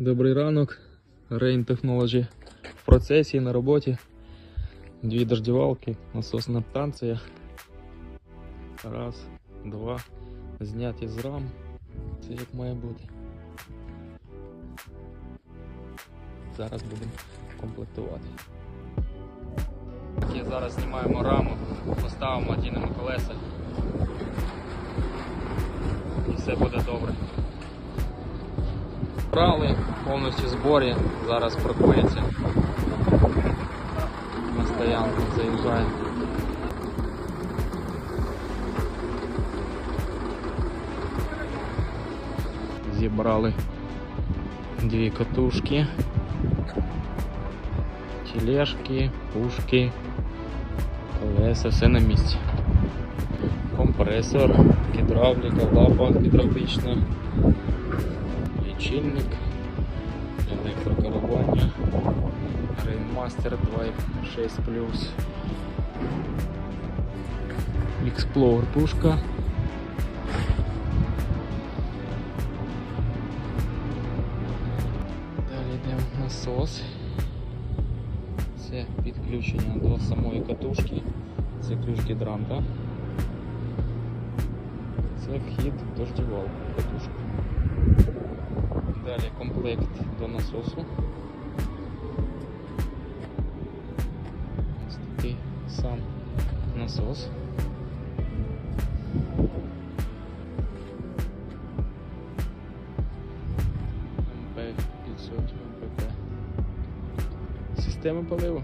Добрий ранок. Rain Technology в процесі на роботі. Дві дождівалки, насосна станція. Раз, два. Зняті з рам. Це як має бути. Зараз будемо комплектувати. Так, зараз знімаємо раму, поставимо одінемо колеса. І все буде добре. Брали, повністю зборі, зараз паркується. На стоянку заїжджає. Зібрали дві катушки, тележки, пушки, колеса, все на місці. Компресор, гідравліка, лапа гідравлічна лічильник, електрокерування, Rainmaster 2.6 Explorer пушка. Далі йдемо насос. Це підключення до самої катушки. Це ключ гідранта. Це вхід в дождівалку катушку. Далі комплект до насосу. Ось такий сам насос. МП 500 МПП. Система поливу.